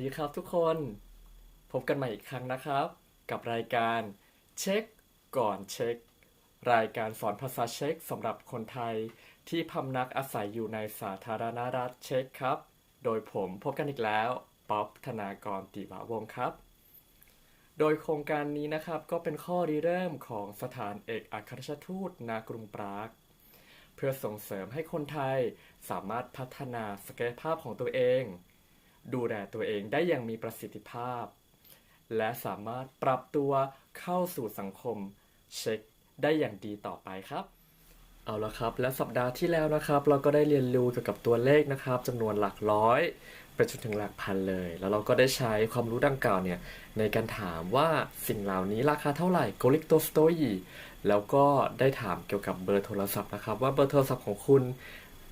ดีครับทุกคน พบกันใหม่อีกครั้งนะครับ กับรายการเช็คก่อนเช็ค รายการสอนภาษาเช็คสำหรับคนไทยที่พำนักอาศัยอยู่ในสาธารณรัฐเช็คครับ โดยผมพบกันอีกแล้ว ป๊อบธนากรติวาวงครับ โดยโครงการนี้นะครับก็เป็นข้อริเริ่มของสถานเอกอัครราชทูตณกรุงปรากเพื่อส่งเสริมให้คนไทยสามารถพัฒนาศักยภาพของตัวเอง ดูแลตัวเองได้อย่างมีประสิทธิภาพ และสามารถปรับตัวเข้าสู่สังคมเช็คได้อย่างดีต่อไปครับ เอาละครับ และสัปดาห์ที่แล้วนะครับ เราก็ได้เรียนรู้เกี่ยวกับตัวเลขนะครับจำนวนหลักร้อยไปจนถึงหลักพันเลย แล้วเราก็ได้ใช้ความรู้ดังกล่าวเนี่ยในการถามว่าสิ่งเหล่านี้ราคาเท่าไหร่โกลิกโตสโตยีแล้วก็ได้ถามเกี่ยวกับเบอร์โทรศัพท์นะครับ ว่าเบอร์โทรศัพท์ของคุณ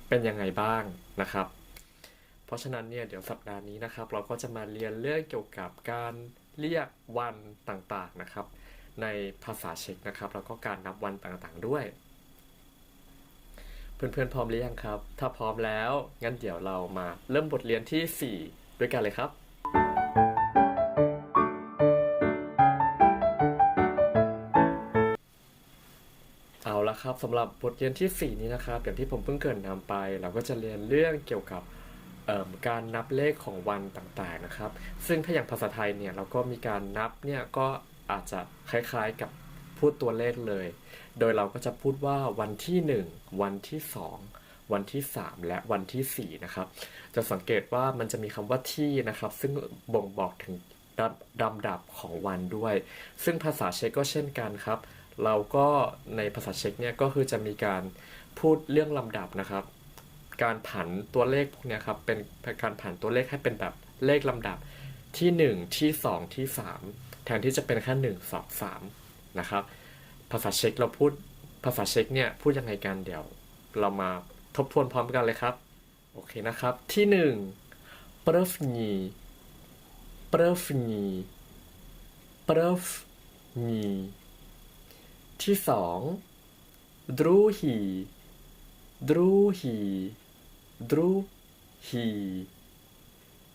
เป็นยังไงบ้างนะครับ เพราะฉะนั้นเนี่ยเดี๋ยวสัปดาห์นี้นะครับ เราก็จะมาเรียนเรื่องเกี่ยวกับการเรียกวันต่างๆนะครับ ในภาษาเช็กนะครับ แล้วก็การนับวันต่างๆด้วย เพื่อนๆพร้อมหรือยังครับ ถ้าพร้อมแล้วงั้นเดี๋ยวเรามาเริ่มบทเรียนที่ 4 ด้วยกันเลยครับเอาละครับสำหรับบทเรียนที่ 4 นี้นะครับอย่างที่ผมเพิ่งเกรินนำไป เราก็จะเรียนเรื่องเกี่ยวกับ การนับเลขของวันต่างๆนะครับ ซึ่งถ้าอย่างภาษาไทยเนี่ยเราก็มีการนับเนี่ยก็อาจจะคล้ายๆกับพูดตัวเลขเลย โดยเราก็จะพูดว่าวันที่ 1 วันที่ 2 วันที่ 3 และวันที่ 4 นะครับ จะสังเกตว่ามันจะมีคำว่าที่นะครับ ซึ่งบ่งบอกถึงลำลำดับของวันด้วย ซึ่งภาษาเช็กก็เช่นกันครับ เราก็ในภาษาเช็กเนี่ยก็คือจะมีการพูดเรื่องลำดับนะครับ การผันตัวเลขพวกนี้ครับเป็นการผันตัวเลขให้เป็นแบบเลขลำดับที่ 1 ที่ 2 ที่ 3 แทนที่จะเป็นแค่1 2 3นะครับภาษาเช็กเราพูดภาษาเช็กเนี่ยพูดยังไงกันเดี๋ยว เรามาทบทวนพร้อมกันเลยครับโอเคนะครับที่หนึ่งเปรฟนีเปรฟนีเปรฟนีที่สองดรูฮีดรูฮี รูฮี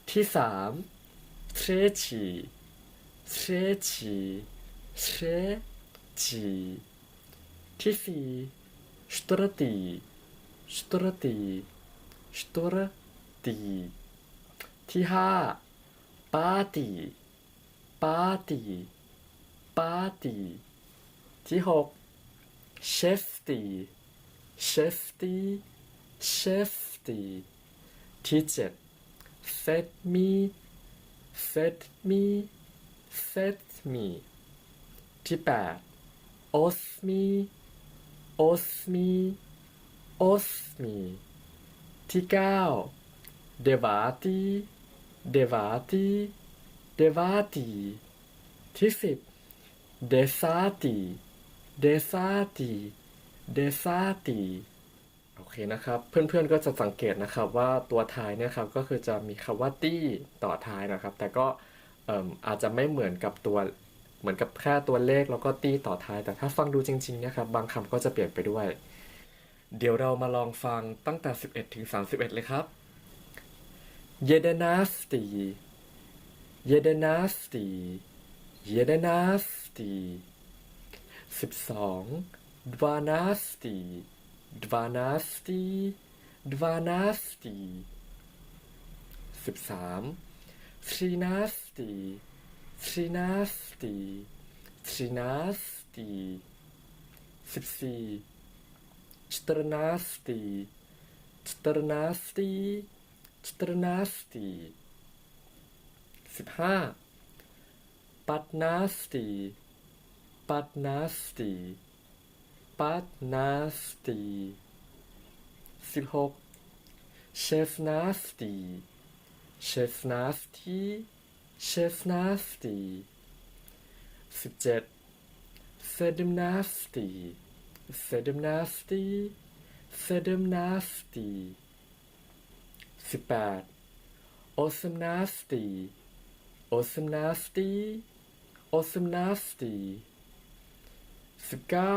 ที่สามเทรชีเทรชีเทรชีที่สี่สตรตีสตรตีสตรตีที่ห้าปาตีปาตีปาตีที่หกเชฟตีเชฟตีเชฟีที่เจ็ด fed me fed me fed me ที่แปด os me os me os me ที่เก้า devati devati devati ที่สิบ desati desati desati โอเคนะครับ เพื่อนๆก็จะสังเกตนะครับว่าตัวท้ายเนี่ยครับก็คือจะมีคำว่าตี้ต่อท้ายนะครับ แต่ก็อาจจะไม่เหมือนกับตัวเหมือนกับแค่ตัวเลขแล้วก็ตี้ต่อท้าย แต่ถ้าฟังดูจริงๆนี่ยครับบางคำก็จะเปลี่ยนไปด้วย เดี๋ยวเรามาลองฟังตั้งแต่ 11 ถึง 31 เลยครับเยเดนาสตีเยเดนาสตีเยเดนาสตี12ดวานาสตี ดวานาสตีดวานาสตี13ทรีนาสตีทรีนาสตีทรีนาสตี14 czternasty, czternasty, czternasty, สิบห้าปัตนาสตีปัตนาสตี ปัตนาสตีสิบหกเชฟนาสตีเชฟนาสตีเชฟนาสตีสิบเจ็ดเซดิมนาสตีเซดิมนาสตีเซดิมนาสตีสิบแปดโอซมนาสตีโอซมนาสตีโอซมนาสตีสิบเก้า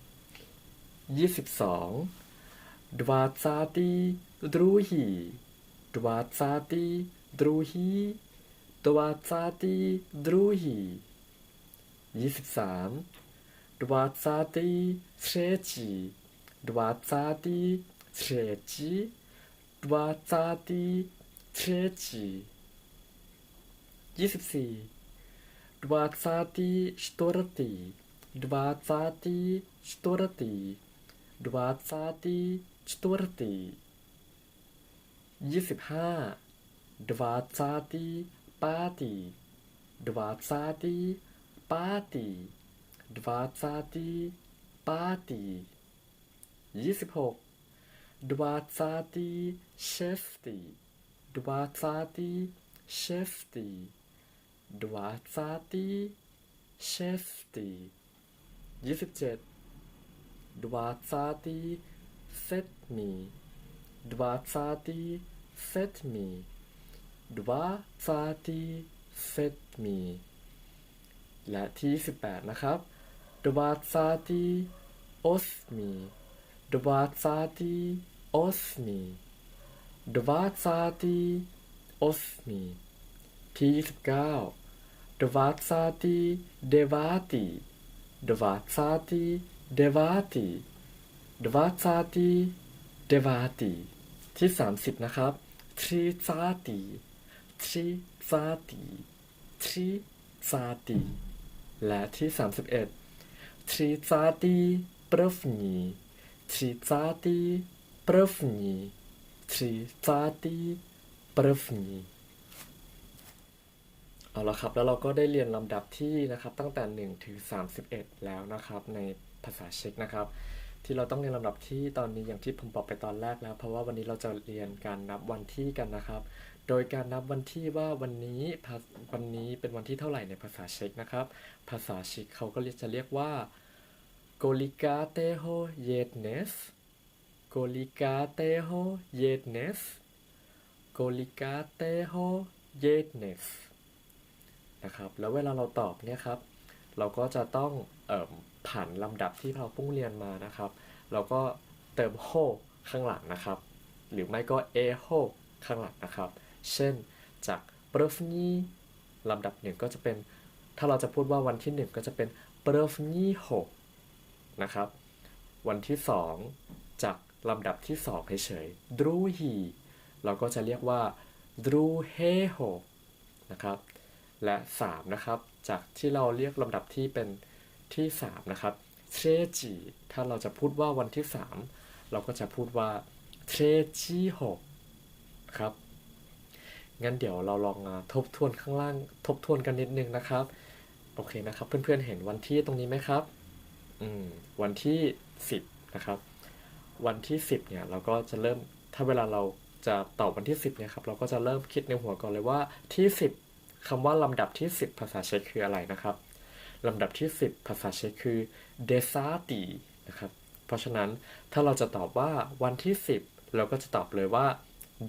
ดวาซาติปรฟนีดวาซาติปรฟนีดวาซาติปรฟนียี่สิบสอง двадцатый другий, двадцатый другий, двадцатый другий. ยี่สิบสาม двадцатый третий, двадцатый третий, двадцатый третий. ยี่สิบสี่ двадцатый четвертый, двадцатый четвертый, двадцати четвертый, Десятьха, двадцати пятый, двадцати пятый, двадцати пятый, Десятьхок, двадцати шестый, двадцати шестый, двадцати шестый, Десятьчет dvacátý sedmý, dvacátý sedmý, dvacátý sedmý และที่ 18 นะครับ dvacátý osmý, dvacátý osmý, dvacátý osmý ที่ 29 dvacátý devátý, dvacátý devati dvacati devati ที่ 30 นะครับ trizati trizati trizati และที่ 31 trizati první trizati první trizati první เอาละครับ แล้วเราก็ได้เรียนลำดับที่นะครับตั้งแต่ 1 ถึง 31 แล้วนะครับใน ภาษาเช็กนะครับ ที่เราต้องเรียนลำดับที่ตอนนี้อย่างที่ผมบอกไปตอนแรกแล้ว เพราะว่าวันนี้เราจะเรียนการนับวันที่กันนะครับ โดยการนับวันที่ว่าวันนี้วันนี้เป็นวันที่เท่าไหร่ในภาษาเช็กนะครับ ภาษาเช็กเขาก็จะเรียกว่าโกลิกาเตโฮเยตเนสโกลิกาเตโฮเยตเนสโกลิกาเตโฮเยตเนสนะครับ แล้วเวลาเราตอบเนี่ยครับ เราก็จะต้องเอ่อ ผ่านลำดับที่เราเพิ่งเรียนมานะครับ เราก็เติมโฮข้างหลังนะครับ หรือไม่ก็เอโฮข้างหลังนะครับ เช่นจากเปรฟนีลำดับหนึ่งก็จะเป็น ถ้าเราจะพูดว่าวันที่หนึ่งก็จะเป็นเปรฟนีโฮนะครับ วันที่สองจากลำดับที่สองเฉยๆดรูฮีเราก็จะเรียกว่าดรูเฮโฮนะครับ และ 3 นะครับ จากที่เราเรียกลำดับที่เป็น ที่ 3 นะครับเทรจิถ้าเราจะพูดว่าวันที่ 3 เราก็จะพูดว่าเทรจิโฮครับ งั้นเดี๋ยวเราลองทบทวนข้างล่าง ทบทวนกันนิดนึงนะครับ โอเคนะครับ เพื่อนๆเห็นวันที่ตรงนี้ไหมครับ อืม วันที่ 10 นะครับ วันที่ 10 เนี่ย เราก็จะเริ่ม ถ้าเวลาเราจะตอบวันที่ 10เนี่ยครับ เราก็จะเริ่มคิดในหัวก่อนเลยว่าที่ 10คำว่าลำดับที่ 10 ภาษาเช็กคืออะไรนะครับ ลำดับที่ 10 ภาษาเช็กคือ d e s a t i นะครับ เพราะฉะนั้นถ้าเราจะตอบว่าวันที่ 10 เราก็จะตอบเลยว่า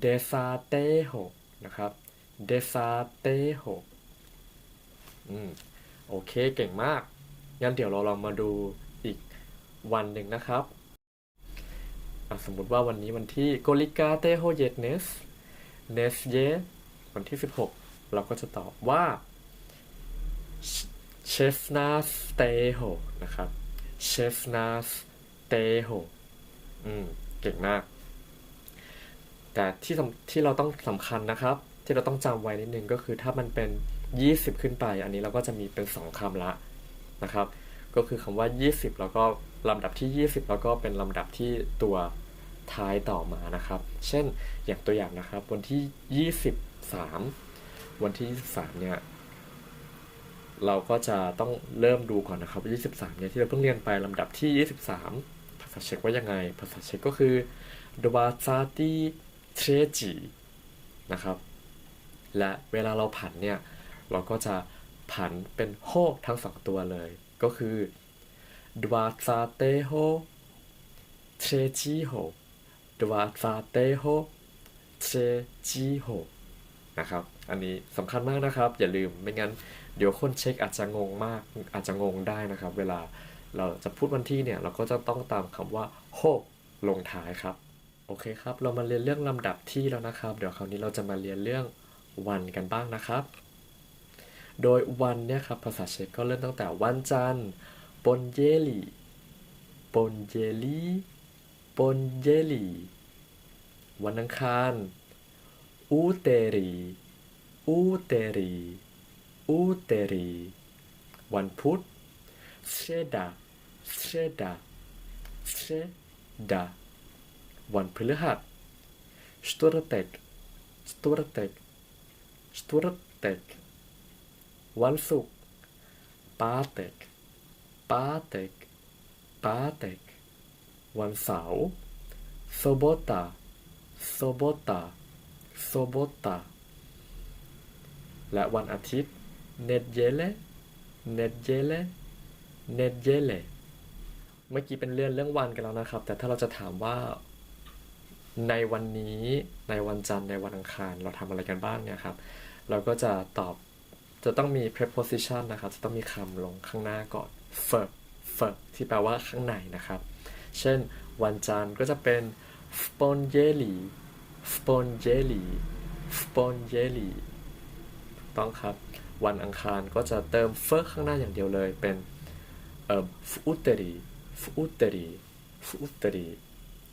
d e s a t e h o นะครับ d e s a t e h o อืม โอเค เก่งมาก งั้นเดี๋ยวเราลองมาดูอีกวันหนึ่งนะครับสมมุติว่าวันนี้วันที่โกลิกาเตโฮเยตเนสเนสเยวันที่ 16 เราก็จะตอบว่า เชฟนาสเตโฮนะครับเชฟนาสเตโฮอืมเก่งมาก แต่ที่ที่เราต้องสำคัญนะครับ ที่เราต้องจำไว้นิดนึงก็คือถ้ามันเป็น 20 ขึ้นไป อันนี้เราก็จะมีเป็น 2คำละนะครับ ก็คือคำว่า 20 แล้วก็ลำดับที่ 20 แล้วก็เป็นลำดับที่ตัวท้ายต่อมานะครับ เช่นอย่างตัวอย่างนะครับ วันที่ 23 วันที่ 23 เนี่ย เราก็จะต้องเริ่มดูก่อนนะครับ 23 เนี่ยที่เราเพิ่งเรียนไปลำดับที่ 23 ภาษาเช็กว่ายังไง ภาษาเช็กก็คือดวาซาติเทรจินะครับ และเวลาเราผันเนี่ย เราก็จะผันเป็นโฮทั้งสองตัวเลย ก็คือดวาซาเตโฮเทจิโฮดวาซาเตโฮเทจิโฮ นะครับ อันนี้สำคัญมากนะครับ อย่าลืมไม่งั้นเดี๋ยวคนเช็คอาจจะงงมากอาจจะงงได้นะครับ เวลาเราจะพูดวันที่เนี่ย เราก็จะต้องตามคำว่าโฮลงท้ายครับ โอเคครับ เรามาเรียนเรื่องลำดับที่แล้วนะครับ เดี๋ยวคราวนี้เราจะมาเรียนเรื่องวันกันบ้างนะครับ โดยวันเนี่ยครับภาษาเช็กก็เริ่มตั้งแต่วันจันทร์ปนเยลีปนเยลีปนเยลีวันอังคาร อูเตรีอูเตรีอูเตรีวันพุธเชดาเชดาเชดาวันพฤหัสสตูรเตกสตูรเตกสตูรเตกวันศุกร์ปาเตกปาเตกปาเตกวันเสาร์โซโบตาโซโบตา โซโบตาและวันอาทิตย์เนตเยเลเนตเยเลเนตเยเลเมื่อกี้เป็นเรื่องเรื่องวันกันแล้วนะครับ แต่ถ้าเราจะถามว่าในวันนี้ในวันจันทร์ในวันอังคาร เราทำอะไรกันบ้างเนี่ยครับ เราก็จะตอบจะต้องมี preposition นะครับ จะต้องมีคำลงข้างหน้าก่อน fer fer ที่แปลว่าข้างในนะครับ เช่น วันจันทร์ก็จะเป็น spongeli spongeli spongeli ถูกต้องครับ วันอังคารก็จะเติม fer ข้างหน้าอย่างเดียวเลยเป็นเอ่อ futeri futeri futeri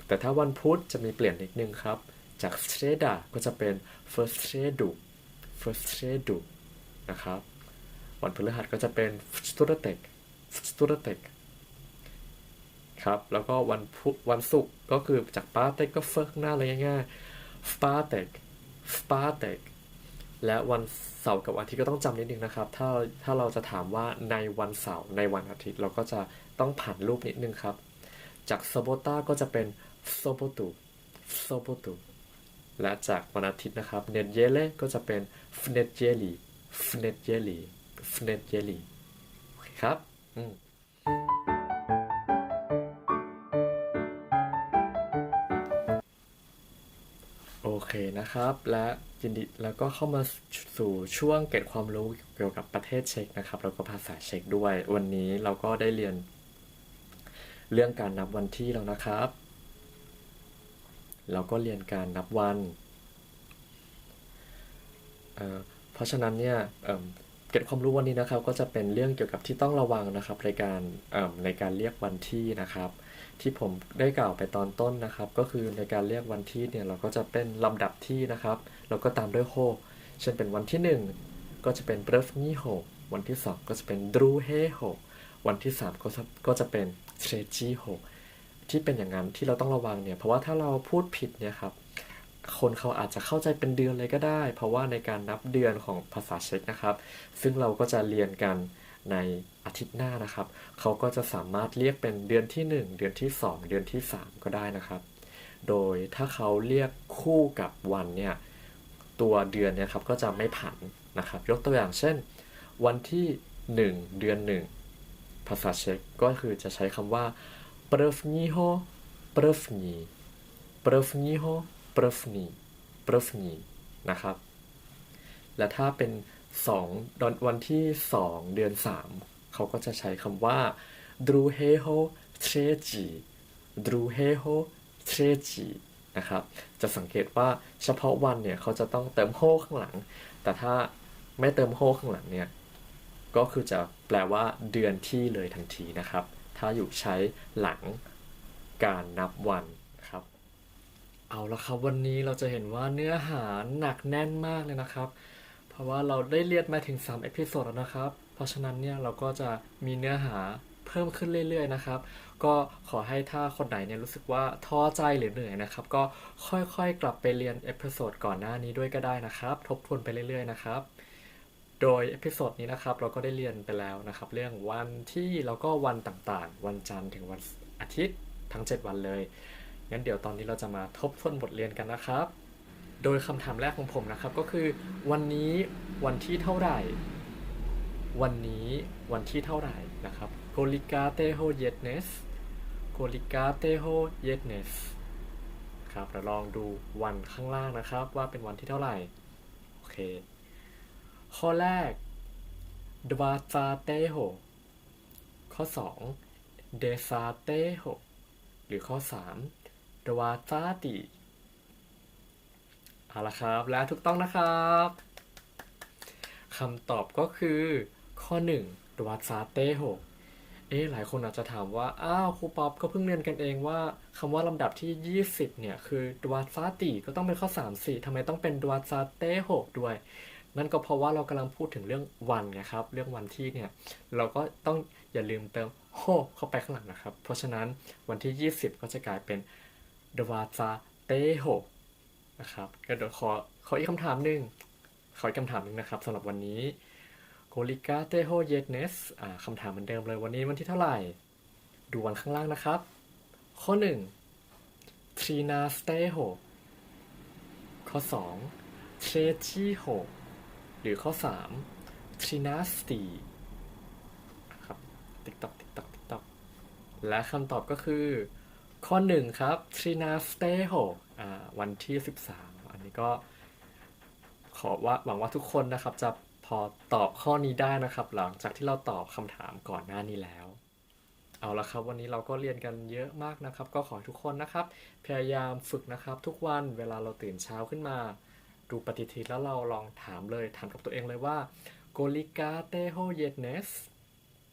แต่ถ้าวันพุธจะมีเปลี่ยนนิดนึงครับ จาก streda ก็จะเป็น first stredu first stredu นะครับ วันพฤหัสก็จะเป็น s t u r a t e k s t u r a t e k ครับ แล้วก็วันพุธวันศุกร์ก็คือจาก p a t e k ก็เฟิร์กหน้าเลยง่ายๆ p a t e k p a t e k และวันเสาร์กับวันอาทิตย์ก็ต้องจำนิดนึงนะครับ ถ้าถ้าเราจะถามว่าในวันเสาร์ในวันอาทิตย์ เราก็จะต้องผันรูปนิดนึงครับ จาก s o b o t a ก็จะเป็น s o b o t u s o b o t u และจากวันอาทิตย์นะครับเนเยเลก็จะเป็น f n e t j e l i f n e t j e l i f n e t j e l i โอเคครับ อืม นะครับ และยินดีแล้วก็เข้ามาสู่ช่วงเก็บความรู้เกี่ยวกับประเทศเช็กนะครับ แล้วก็ภาษาเช็กด้วย วันนี้เราก็ได้เรียน เรื่องการนับวันที่แล้วนะครับ เราก็เรียนการนับวันเเพราะฉะนั้นเนี่ย เก็บความรู้วันนี้นะครับก็จะเป็นเรื่องเกี่ยวกับที่ต้องระวังนะครับ ในการในการเรียกวันที่นะครับ ที่ผมได้กล่าวไปตอนต้นนะครับ ก็คือในการเรียกวันที่เนี่ยเราก็จะเป็นลำดับที่นะครับแล้วก็ตามด้วยโฮเช่นเป็นวันที่ 1 ก็จะเป็นเบรฟนี่โฮวันที่ 2 ก็จะเป็นดรูเฮโฮวันที่ 3 ก็จะก็จะเป็นเทรจิโฮที่เป็นอย่างนั้นที่เราต้องระวังเนี่ยเพราะว่าถ้าเราพูดผิดเนี่ยครับ คนเขาอาจจะเข้าใจเป็นเดือนเลยก็ได้ เพราะว่าในการนับเดือนของภาษาเช็กนะครับ ซึ่งเราก็จะเรียนกันในอาทิตย์หน้านะครับ เขาก็จะสามารถเรียกเป็นเดือนที่ 1 เดือนที่ 2 เดือนที่ 3 ก็ได้นะครับ โดยถ้าเขาเรียกคู่กับวันเนี่ย ตัวเดือนเนี่ยครับก็จะไม่ผันนะครับ ยกตัวอย่างเช่น วันที่ 1 เดือน 1 ภาษาเช็กก็คือจะใช้คำว่า p r v n i h o p r v n i p r v n i h o p r v n i p r v n i นะครับ และถ้าเป็น2วันที่ 2 เดือน 3 เขาก็จะใช้คำว่า druheho treji druheho treji นะครับ จะสังเกตว่าเฉพาะวันเนี่ย เขาจะต้องเติมโฮข้างหลัง แต่ถ้าไม่เติมโฮข้างหลังเนี่ย ก็คือจะแปลว่าเดือนที่เลยทันทีนะครับ ถ้าอยู่ใช้หลังการนับวัน เอาละครับวันนี้เราจะเห็นว่าเนื้อหาหนักแน่นมากเลยนะครับ เพราะว่าเราได้เรียนมาถึง3เอพิโซดแล้วนะครับ เพราะฉะนั้นเนี่ยเราก็จะมีเนื้อหาเพิ่มขึ้นเรื่อยๆนะครับ ก็ขอให้ถ้าคนไหนเนี่ยรู้สึกว่าท้อใจหรือเหนื่อยนะครับ ก็ค่อยๆกลับไปเรียนเอพิโซดก่อนหน้านี้ด้วยก็ได้นะครับ ทบทวนไปเรื่อยๆนะครับ โดยเอพิโซดนี้นะครับเราก็ได้เรียนไปแล้วนะครับ เรื่องวันที่แล้วก็วันต่างๆ วันจันทร์ถึงวันอาทิตย์ทั้ง 7 วันเลย งั้นเดี๋ยวตอนนี้เราจะมาทบทวนบทเรียนกันนะครับ โดยคำถามแรกของผมนะครับก็คือ วันนี้วันที่เท่าไหร่ วันนี้วันที่เท่าไหร่นะครับโกลิกาเตโฮเยตเนสโกลิกาเตโฮเยตเนสครับเราลองดูวันข้างล่างนะครับ ว่าเป็นวันที่เท่าไหร่ โอเค ข้อแรกดวาซาเตโฮข้อ 2 เดซาเตโฮหรือข้อ 3 ดวาซาติเอาละครับ และถูกต้องนะครับคำตอบก็คือข้อ1ดวาซาเตโฮเอ๊หลายคนอาจจะถามว่า อ้าวครูป๊อปก็เพิ่งเรียนกันเองว่าคำว่าลำดับที่ 20 เนี่ย คือดวาซาติก็ต้องเป็นข้อ 3 4ทำไมต้องเป็นดวาซาเตโฮด้วย นั่นก็เพราะว่าเรากำลังพูดถึงเรื่องวันไงครับ เรื่องวันที่เนี่ย เราก็ต้องอย่าลืมเติมโฮเข้าไปข้างหลังนะครับ เพราะฉะนั้นวันที่ 20 ก็จะกลายเป็น ดวาซาเตโฮนะครับก็เดี๋ยวขอขออีกคำถามหนึ่งขออีกคำถามหนึ่งนะครับสำหรับวันนี้โกลิกาเตโฮเยเนสคำถามเหมือนเดิมเลยวันนี้วันที่เท่าไหร่ ดูวันข้างล่างนะครับ ข้อ1ทรีนาสเตโฮข้อ2เทรชิโฮหรือข้อ3 trinasti ครับติ๊กตอกติ๊กตอกติ๊กตอกและคำตอบก็คือ ข้อ1ครับ trinasteho อ่าวันที่ 13 อันนี้ก็ ขอว่าหวังว่าทุกคนนะครับ จะพอตอบข้อนี้ได้นะครับ หลังจากที่เราตอบคำถามก่อนหน้านี้แล้ว เอาละครับ วันนี้เราก็เรียนกันเยอะมากนะครับ ก็ขอให้ทุกคนนะครับ พยายามฝึกนะครับ ทุกวันเวลาเราตื่นเช้าขึ้นมา ดูปฏิทินแล้วเราลองถามเลยถามกับตัวเองเลยว่าโกลิกาเตโฮเยเนส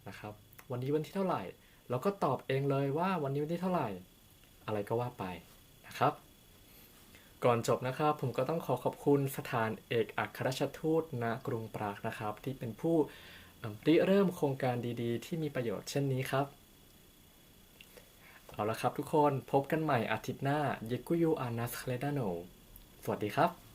นะครับวันนี้วันที่เท่าไหร่ เราก็ตอบเองเลยว่าวันนี้วันที่เท่าไหร่ อะไรก็ว่าไปนะครับ ก่อนจบนะครับ ผมก็ต้องขอขอบคุณสถานเอกอัครราชทูตณกรุงปรากนะครับ ที่เป็นผู้เริเริ่มโครงการดีๆ ที่มีประโยชน์เช่นนี้ครับ เอาละครับทุกคนพบกันใหม่อาทิตย์หน้าเยกุยูอานัสเคลดาโนสวัสดีครับ